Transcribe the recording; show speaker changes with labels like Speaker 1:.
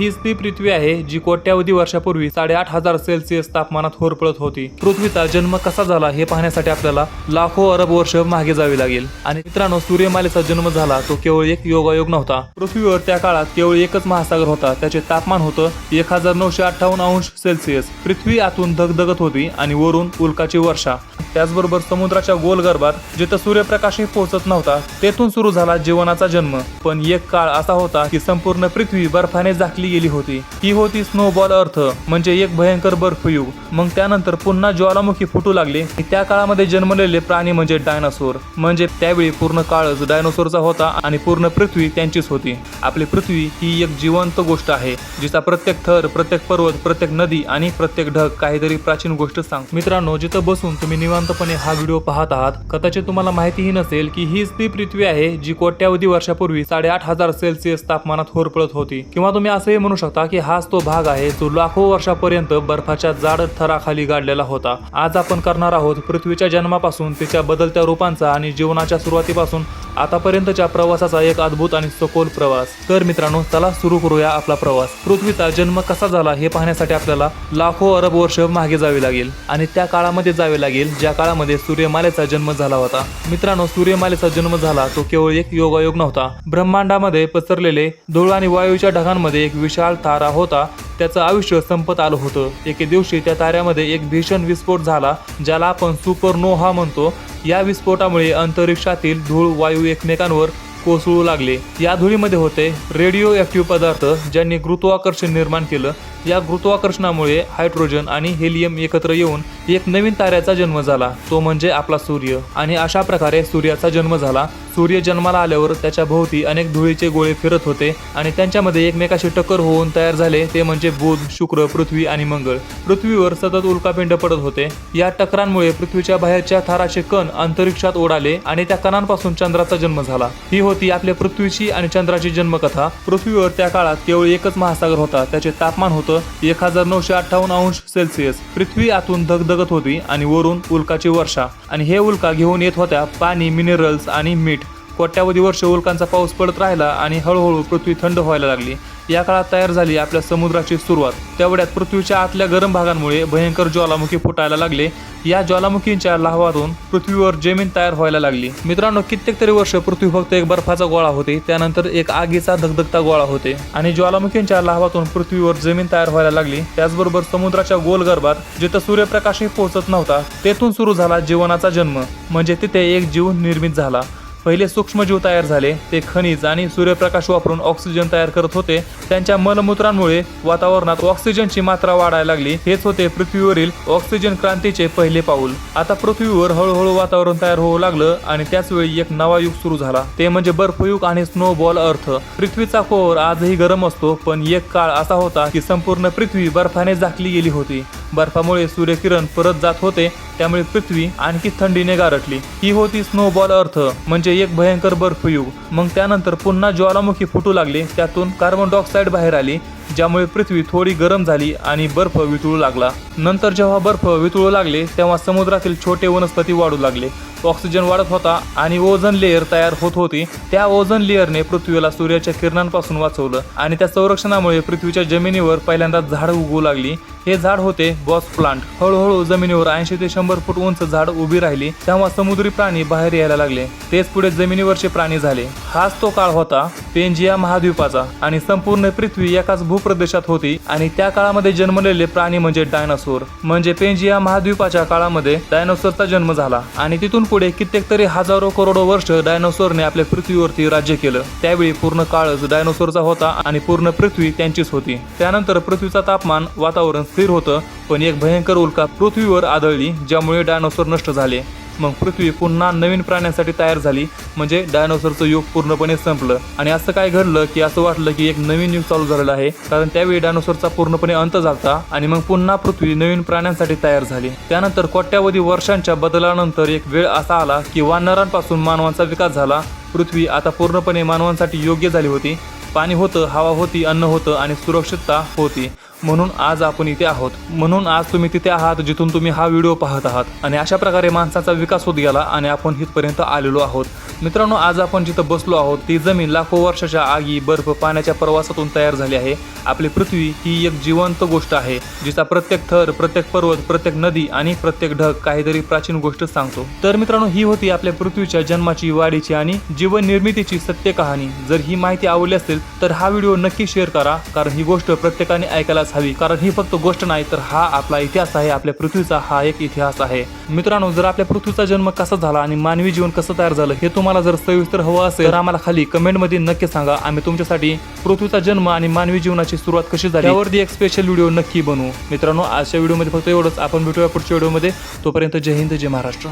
Speaker 1: हीच ती पृथ्वी आहे जी कोट्यावधी वर्षापूर्वी साडेआठ हजार सेल्सिअस तापमानात होरपळत होती. पृथ्वीचा जन्म कसा झाला हे पाहण्यासाठी आपल्याला लाखो अरब वर्ष मागे जावे लागेल. आणि मित्रांनो सूर्यमालेचा जन्म झाला तो केवळ एक योगायोग नव्हता. पृथ्वीवर त्या काळात केवळ एकच महासागर होता. त्याचे तापमान होतं एक हजार नऊशे अठ्ठावन्न अंश सेल्सिअस. पृथ्वी आतून धगधगत होती आणि वरून उल्काची वर्षा. त्याचबरोबर समुद्राच्या गोल गर्भात जिथं सूर्यप्रकाशही पोहोचत नव्हता तेथून सुरू झाला जीवनाचा जन्म. पण एक काळ असा होता की संपूर्ण पृथ्वी बर्फाने झाकली गेली होती. ही होती स्नोबॉल अर्थ म्हणजे एक भयंकर बर्फयुग मग त्यानंतर पुन्हा ज्वालामुखी फुटू लागले. त्या काळामध्ये जन्मलेले प्राणी म्हणजे डायनासोर. म्हणजे त्यावेळी पूर्ण काळच डायनासोरचा होता आणि पूर्ण पृथ्वी त्यांचीच होती. आपली पृथ्वी ही एक जिवंत गोष्ट आहे जिचा प्रत्येक थर प्रत्येक पर्वत प्रत्येक नदी आणि प्रत्येक ढग काहीतरी प्राचीन गोष्ट सांग. मित्रांनो जिथं बसून तुम्ही निवांतपणे हा व्हिडिओ पाहत आहात. कदाचित तुम्हाला माहितीही नसेल की हीच ती पृथ्वी आहे जी कोट्यावधी वर्षापूर्वी साडेआठ हजार सेल्सिअस तापमानात होरपळत होती. किंवा तुम्ही असंही म्हणू शकता की हाच तो भाग आहे जो लाखो वर्षापर्यंत बर्फाच्या जाड थराखाली गाडलेला होता. आज आपण करणार आहोत पृथ्वीच्या जन्मापासून तिच्या बदलत्या रूपांचा आणि जीवनाच्या सुरुवातीपासून आतापर्यंतच्या प्रवासाचा एक अद्भुत आणि सखोल प्रवास. तर मित्रांनो चला सुरू करूया आपला प्रवास. पृथ्वीचा जन्म कसा झाला हे पाहण्यासाठी आपल्याला लाखो अरब वर्ष मागे जावे लागेल आणि त्या काळामध्ये जावे लागेल ज्या काळामध्ये सूर्यमालेचा जन्म झाला होता. मित्रांनो सूर्यमालेचा जन्म झाला तो केवळ एक योगायोग नव्हता. ब्रह्मांडामध्ये पसरलेले धूळ आणि वायूच्या ढगांमध्ये एक विशाल तारा होता. त्याचं आयुष्य संपत आलं होतं. एके दिवशी त्या ताऱ्यामध्ये एक भीषण विस्फोट झाला ज्याला आपण सुपरनोहा म्हणतो. या विस्फोटामुळे अंतरिक्षातील धूळ वायू एकमेकांवर कोसळू लागले. या धुळीमध्ये होते रेडिओ ॲक्टिव्ह पदार्थ ज्यांनी गुरुत्वाकर्षण निर्माण केलं. या गुरुत्वाकर्षणामुळे हायड्रोजन आणि हेलियम एकत्र येऊन एक नवीन ताऱ्याचा जन्म झाला. तो म्हणजे आपला सूर्य. आणि अशा प्रकारे सूर्याचा जन्म झाला. सूर्य जन्माला आल्यावर त्याच्या भोवती अनेक धुळीचे गोळे फिरत होते आणि त्यांच्यामध्ये एकमेकाशी टक्कर होऊन तयार झाले. ते म्हणजे बुध शुक्र पृथ्वी आणि मंगळ. पृथ्वीवर सतत उल्कापिंड पडत होते. या टकरांमुळे पृथ्वीच्या बाहेरच्या थाराचे कण अंतरिक्षात उडाले आणि त्या कणांपासून चंद्राचा जन्म झाला. ही होती आपल्या पृथ्वीची आणि चंद्राची जन्मकथा. पृथ्वीवर त्या काळात केवळ एकच महासागर होता. त्याचे तापमान होतं एक हजार नऊशे अठ्ठावन्न अंश सेल्सिअस. पृथ्वी आतून धगधगत होती आणि वरून उल्काची वर्षा. आणि हे उल्का घेऊन येत होत्या पाणी मिनरल्स आणि मीठ. कोट्यावधी वर्ष उल्कांचा पाऊस पडत राहिला आणि हळूहळू पृथ्वी थंड व्हायला लागली. या काळात तयार झाली आपल्या समुद्राची सुरुवात. तेवढ्यात पृथ्वीच्या आतल्या गरम भागांमुळे भयंकर ज्वालामुखी फुटायला लागले. या ज्वालामुखींच्या लावातून पृथ्वीवर जमीन तयार व्हायला लागली. मित्रांनो कित्येक तरी वर्ष पृथ्वी फक्त एक बर्फाचा गोळा होते. त्यानंतर एक आगीचा धगधगता गोळा होते. आणि ज्वालामुखींच्या लावातून पृथ्वीवर जमीन तयार व्हायला लागली. त्याचबरोबर समुद्राच्या गोल गर्भात जिथं सूर्यप्रकाशही पोहोचत नव्हता तेथून सुरू झाला जीवनाचा जन्म. म्हणजे तिथे एक जीव निर्मित झाला. पहिले सूक्ष्मजीव तयार झाले. ते खनिज आणि सूर्यप्रकाश वापरून ऑक्सिजन तयार करत होते. त्यांच्या मलमूत्रांमुळे वातावरणात ऑक्सिजनची मात्रा वाढायला लागली. हेच होते पृथ्वीवरील ऑक्सिजन क्रांतीचे पहिले पाऊल. आता पृथ्वीवर हळूहळू वातावरण तयार होऊ लागलं आणि त्याच वेळी एक नवा युग सुरू झाला. ते म्हणजे बर्फयुग आणि स्नोबॉल अर्थ पृथ्वीचा कोर आजही गरम असतो पण एक काळ असा होता की संपूर्ण पृथ्वी बर्फाने झाकली गेली होती. बर्फामुळे सूर्यकिरण परत जात होते त्यामुळे पृथ्वी आणखी थंडीने गारठली. ही होती स्नोबॉल अर्थ म्हणजे एक भयंकर बर्फयुग. मग त्यानंतर पुन्हा ज्वालामुखी फुटू लागले त्यातून कार्बन डायऑक्साईड बाहेर आली. ज्यामुळे पृथ्वी थोडी गरम झाली आणि बर्फ वितळू लागला. नंतर जेव्हा बर्फ वितळू लागले तेव्हा समुद्रातील छोटे वनस्पती वाढू लागले. ऑक्सिजन वाढत होता आणि ओझन लेअर तयार होत होती. त्या ओझन लेअरने पृथ्वीला सूर्याच्या किरणांपासून वाचवलं आणि त्या संरक्षणामुळे पृथ्वीच्या जमिनीवर पहिल्यांदा झाड उगवू लागली. हे झाड होते बॉस प्लांट. हळूहळू जमिनीवर ऐंशी ते शंभर फूट उंच झाड उभी राहिली तेव्हा समुद्री प्राणी बाहेर यायला लागले. तेच पुढे जमिनीवरचे प्राणी झाले. हाच तो काळ होता पेंजिया महाद्वीपाचा आणि संपूर्ण पृथ्वी एकाच भू भूप्रदेशात होती आणि त्या काळामध्ये जन्मलेले प्राणी म्हणजे डायनासोर. म्हणजे पेंजिया महाद्वीपाच्या काळामध्ये डायनासोरचा जन्म झाला आणि तिथून पुढे कित्येक तरी हजारो करोडो वर्ष डायनासोरने आपल्या पृथ्वीवरती राज्य केलं. त्यावेळी पूर्ण काळच डायनासोरचा होता आणि पूर्ण पृथ्वी त्यांचीच होती. त्यानंतर पृथ्वीचा तापमान वातावरण स्थिर होतं पण एक भयंकर उल्का पृथ्वीवर आदळली ज्यामुळे डायनासोर नष्ट झाले. मग पृथ्वी पुन्हा नवीन प्राण्यांसाठी तयार झाली. म्हणजे डायनोसरचं युग पूर्णपणे संपलं. आणि असं काय घडलं की असं वाटलं की एक नवीन युग चालू झालेलं आहे. कारण त्यावेळी डायनोसरचा पूर्णपणे अंत झाला आणि मग पुन्हा पृथ्वी नवीन प्राण्यांसाठी तयार झाली. त्यानंतर कोट्यावधी वर्षांच्या बदलानंतर एक वेळ असा आला की वानरांपासून मानवांचा विकास झाला. पृथ्वी आता पूर्णपणे मानवांसाठी योग्य झाली होती. पाणी होतं हवा होती अन्न होतं आणि सुरक्षितता होती. म्हणून आज आपण इथे आहोत. म्हणून आज तुम्ही तिथे आहात जिथून तुम्ही हा व्हिडिओ पाहत आहात. आणि अशा प्रकारे माणसाचा विकास होत गेला आणि आपण इथपर्यंत आलेलो आहोत. मित्रांनो आज आपण जिथं बसलो आहोत ती जमीन लाखो वर्षाच्या आगी बर्फ पाण्याच्या प्रवासातून तयार झाली आहे. आपली पृथ्वी ही एक जिवंत गोष्ट आहे जिचा प्रत्येक थर प्रत्येक पर्वत प्रत्येक नदी आणि प्रत्येक ढग काहीतरी प्राचीन गोष्ट सांगतो. तर मित्रांनो ही होती आपल्या पृथ्वीच्या जन्माची वाढीची आणि जीवन निर्मितीची सत्य कहाणी जर ही माहिती आवडली असेल तर हा व्हिडिओ नक्की शेअर करा कारण ही गोष्ट प्रत्येकाने ऐकायलाच हवी कारण ही फक्त गोष्ट नाही तर हा आपला इतिहास आहे आपल्या पृथ्वीचा हा एक इतिहास आहे. मित्रांनो जर आपल्या पृथ्वीचा जन्म कसा झाला आणि मानवी जीवन कसं तयार झालं हे तुम्हाला जर सविस्तर हवं असेल तर आम्हाला खाली कमेंटमध्ये नक्की सांगा. आम्ही तुमच्यासाठी पृथ्वीचा जन्म आणि मानवी जीवनाची सुरुवात कशी झाली यावरती एक स्पेशल व्हिडिओ नक्की बनवू. मित्रांनो आजच्या व्हिडिओमध्ये फक्त एवढंच. आपण भेटूया पुढच्या व्हिडिओमध्ये तोपर्यंत जय हिंद जय महाराष्ट्र.